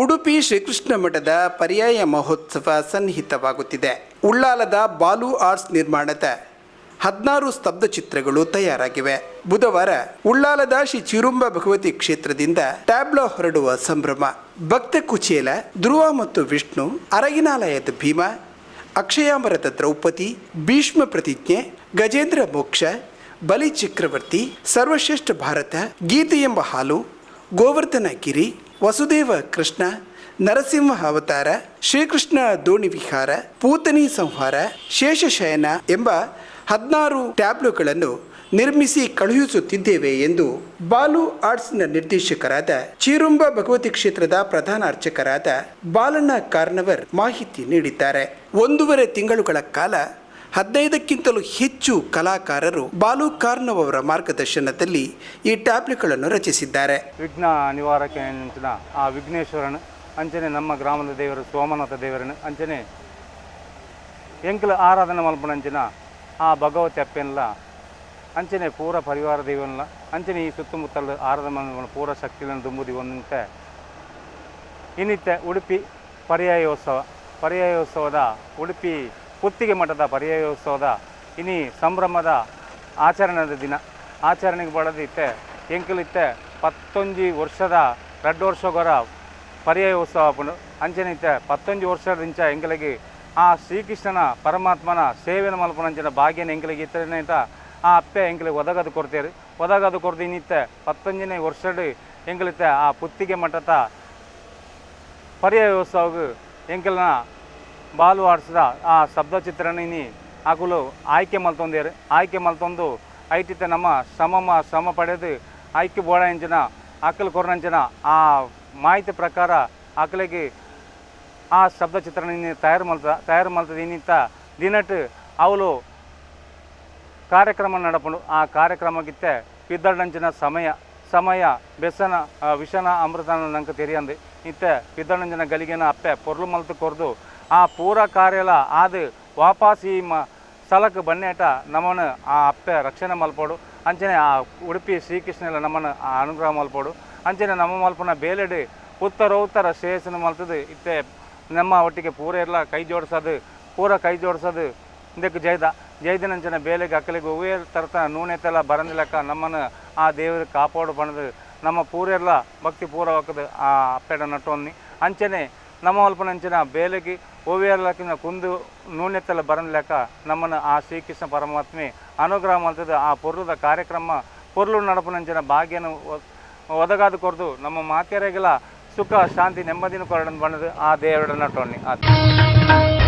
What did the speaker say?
ಉಡುಪಿ ಶ್ರೀಕೃಷ್ಣ ಮಠದ ಪರ್ಯಾಯ ಮಹೋತ್ಸವ ಸನ್ನಿಹಿತವಾಗುತ್ತಿದೆ. ಉಳ್ಳಾಲದ ಬಾಲು ಆರ್ಟ್ಸ್ ನಿರ್ಮಾಣದ ಹದಿನಾರು ಸ್ತಬ್ಧ ಚಿತ್ರಗಳು ತಯಾರಾಗಿವೆ. ಬುಧವಾರ ಉಳ್ಳಾಲದ ಶ್ರೀ ಚಿರುಂಬ ಭಗವತಿ ಕ್ಷೇತ್ರದಿಂದ ಟ್ಯಾಬ್ಲೋ ಹೊರಡುವ ಸಂಭ್ರಮ. ಭಕ್ತ ಕುಚೇಲ, ಧ್ರುವ ಮತ್ತು ವಿಷ್ಣು, ಅರಗಿನಾಲಯದ ಭೀಮ, ಅಕ್ಷಯಾಮರದ ದ್ರೌಪದಿ, ಭೀಷ್ಮ ಪ್ರತಿಜ್ಞೆ, ಗಜೇಂದ್ರ ಮೋಕ್ಷ, ಬಲಿ ಚಕ್ರವರ್ತಿ, ಸರ್ವಶ್ರೇಷ್ಠ ಭಾರತ, ಗೀತೆ ಎಂಬ ಹಾಲು, ಗೋವರ್ಧನ ಗಿರಿ ವಸುದೇವ ಕೃಷ್ಣ, ನರಸಿಂಹ ಅವತಾರ, ಶ್ರೀಕೃಷ್ಣ ದೋಣಿ ವಿಹಾರ ಪೂತನಿ ಸಂಹಾರ, ಶೇಷಶಯನ ಎಂಬ ಹದಿನಾರು ಟ್ಯಾಬ್ಲುಗಳನ್ನು ನಿರ್ಮಿಸಿ ಕಳುಹಿಸುತ್ತಿದ್ದೇವೆ ಎಂದು ಬಾಲು ಆರ್ಟ್ಸ್ನ ನಿರ್ದೇಶಕರಾದ ಚಿರುಂಬ ಭಗವತಿ ಕ್ಷೇತ್ರದ ಪ್ರಧಾನ ಅರ್ಚಕರಾದ ಬಾಲಣ್ಣ ಕಾರ್ನವರ್ ಮಾಹಿತಿ ನೀಡಿದ್ದಾರೆ. ಒಂದೂವರೆ ತಿಂಗಳುಗಳ ಕಾಲ ಹದಿನೈದಕ್ಕಿಂತಲೂ ಹೆಚ್ಚು ಕಲಾಕಾರರು ಬಾಲು ಕಾರ್ನವ್ ಅವರ ಮಾರ್ಗದರ್ಶನದಲ್ಲಿ ಈ ಟ್ಯಾಬ್ಲೆಟ್ಗಳನ್ನು ರಚಿಸಿದ್ದಾರೆ. ವಿಘ್ನ ನಿವಾರಕ ಅಂಚಿನ ಆ ವಿಘ್ನೇಶ್ವರನ ಅಂಚನೆ ನಮ್ಮ ಗ್ರಾಮದ ದೇವರು ಸೋಮನಾಥ ದೇವರನು ಅಂಚನೆ ಎಂಕಲ ಆರಾಧನೆ ಮಲ್ಪನಂಚಿನ ಆ ಭಗವತಿ ಅಪ್ಪೆನ್ಲ ಅಂಚನೆ ಪೂರ ಪರಿವಾರ ದೇವನ್ಲ ಅಂಚನೆ ಈ ಸುತ್ತಮುತ್ತಲ ಆರಾಧನೆ ಮಲ್ಪನ ಪೂರ ಶಕ್ತಿಗಳನ್ನು ತುಂಬುದಿ ಒಂದಂತೆ ಇನ್ನಿತ್ತೆ ಉಡುಪಿ ಪರ್ಯಾಯೋತ್ಸವ, ಪರ್ಯಾಯೋತ್ಸವದ ಉಡುಪಿ ಪುತ್ತಿಗೆ ಮಠದ ಪರ್ಯಾಯೋತ್ಸವದ ಇನಿ ಸಂಭ್ರಮದ ಆಚರಣೆದ ದಿನ. ಆಚರಣೆಗೆ ಬಳದಿತ್ತೆ ಎಂಕಲಿತ್ತೆ ಪತ್ತೊಂಜಿ ವರ್ಷದ ಎರಡು ವರ್ಷಗೊರ ಪರ್ಯಾಯೋತ್ಸವ ಉತ್ಸವ ಅಂಚನೆ ಇತ್ತೆ ಪತ್ತೊಂಜಿ ವರ್ಷದಿಂಚ ಎಂಕಲಿಗೆ ಆ ಶ್ರೀಕೃಷ್ಣನ ಪರಮಾತ್ಮನ ಸೇವೆನ ಮಲ್ಪನಂಚಿನ ಭಾಗ್ಯನ ಎಂಕಲಿಗೆ ಇತ್ತ ಆ ಅಪ್ಪೆ ಎಂಕಲಿಗೆ ಒದಗದು ಕೊಡ್ತೇರಿ. ಒದಗದು ಕೊಡ್ದು ಇನ್ನಿತ್ತೆ ಪತ್ತೊಂಜನೇ ವರ್ಷಡ್ ಎಂಕಲಿತ್ತೆ ಆ ಪುತ್ತಿಗೆ ಮಠದ ಪರ್ಯಾಯೋತ್ಸವಗ್ ಎಂಕಲ್ನ ಬಾಲು ಆಡಿಸಿದ ಆ ಶಬ್ದ ಚಿತ್ರಣಿನಿ ಆಗಲು ಆಯ್ಕೆ ಮಲ್ತೊಂದೇರು ಆಯ್ಕೆ ಮಲ್ತೊಂದು ಐಟಿತ ನಮ್ಮ ಸಮ ಶ್ರಮ ಪಡೆದು ಆಯ್ಕೆ ಬೋಡಂಚಿನ ಆಕಲು ಕೊರನಂಚಿನ ಆ ಮಾಹಿತಿ ಪ್ರಕಾರ ಆಕಲಿಗೆ ಆ ಶಬ್ದ ಚಿತ್ರಣ ತಯಾರು ಮಲ್ತ, ತಯಾರು ಮಲ್ತದ. ಇನ್ನಿತ್ತ ದಿನಟ್ಟು ಅವಳು ಕಾರ್ಯಕ್ರಮ ನಡಪಣು ಆ ಕಾರ್ಯಕ್ರಮಕ್ಕಿತ್ತೆ ಪಿದ್ದಳ್ಳಂಚಿನ ಸಮಯ ಸಮಯ, ಬೆಸನ ವಿಷನ ಅಮೃತನ ನಂಗೆ ತೆರಿಯಂದು. ಇತ್ತೆ ಪಿದ್ದಳ್ಳಂಚಿನ ಗಲಿಗೆನ ಅಪ್ಪೆ ಪೊರ್ಲು ಮಲ್ತು ಕೊರ್ದು ಆ ಪೂರ ಕಾರ್ಯಲ ಆದು ವಾಪಸ್ ಈ ಮ ಸ್ಥಳಕ್ಕೆ ಬನ್ನೇಟ ನಮ್ಮನ್ನು ಆ ಅಪ್ಪೆ ರಕ್ಷಣೆ ಮಲ್ಪೋಡು. ಅಂಚನೆ ಆ ಉಡುಪಿ ಶ್ರೀಕೃಷ್ಣನ ನಮ್ಮನ್ನು ಆ ಅನುಗ್ರಹ ಮಲ್ಪೋಡು. ಅಂಚನೆ ನಮ್ಮ ಮಲ್ಪನ ಬೇಲೆಡು ಉತ್ತರ ಉತ್ತರ ಶ್ರೇಯಸ್ಸನ್ನು ಮಲ್ತದು. ಇತ್ತೆ ನಮ್ಮ ಒಟ್ಟಿಗೆ ಪೂರ ಎಲ್ಲ ಕೈ ಜೋಡಿಸೋದು, ಪೂರ ಕೈ ಜೋಡಿಸೋದು. ಇದಕ್ಕೆ ಜೈದ ಜೈದನಂಚನ ಬೇಲೆಗೆ, ಅಕ್ಕಲಿಗೆ ಹೂವೇ ತರ್ತ ನೂನೆ ತೆಲ್ಲ ಬರಂದಿಲ್ಲಕ್ಕ ನಮ್ಮನ್ನು ಆ ದೇವರು ಕಾಪಾಡು ಬಣ್ಣದು ನಮ್ಮ ಪೂರೆಲ್ಲ ಭಕ್ತಿ ಪೂರವಾಕದು ಆ ಅಪ್ಪೆಡ ನಟ್ಟೊನ್ನಿ ಅಂಚನೆ ನಮ್ಮ ಅಲ್ಪನಂಚಿನ ಬೇಲೆಗೆ ಓವಿಯರ್ಲಕ್ಕಿನ ಕುಂದು ನೂನೆತ್ತಲ ಬರನ್ ಲೆಕ ನಮ್ಮನ್ನು ಆ ಶ್ರೀಕೃಷ್ಣ ಪರಮಾತ್ಮೆ ಅನುಗ್ರಹ ಮಾಡ್ತದೆ. ಆ ಪೊರ್ಲದ ಕಾರ್ಯಕ್ರಮ ಪೊರ್ಲು ನಡಪನಂಚಿನ ಭಾಗ್ಯನ ಒದಗಾದ ಕೊರ್ದು ನಮ್ಮ ಮಾತೆಯರಿಗೆಲ್ಲ ಸುಖ, ಶಾಂತಿ, ನೆಮ್ಮದಿನ ಕೊರಡನ್ನು ಬಣ್ಣದು ಆ ದೇವರ ಟೋಣಿ ಆ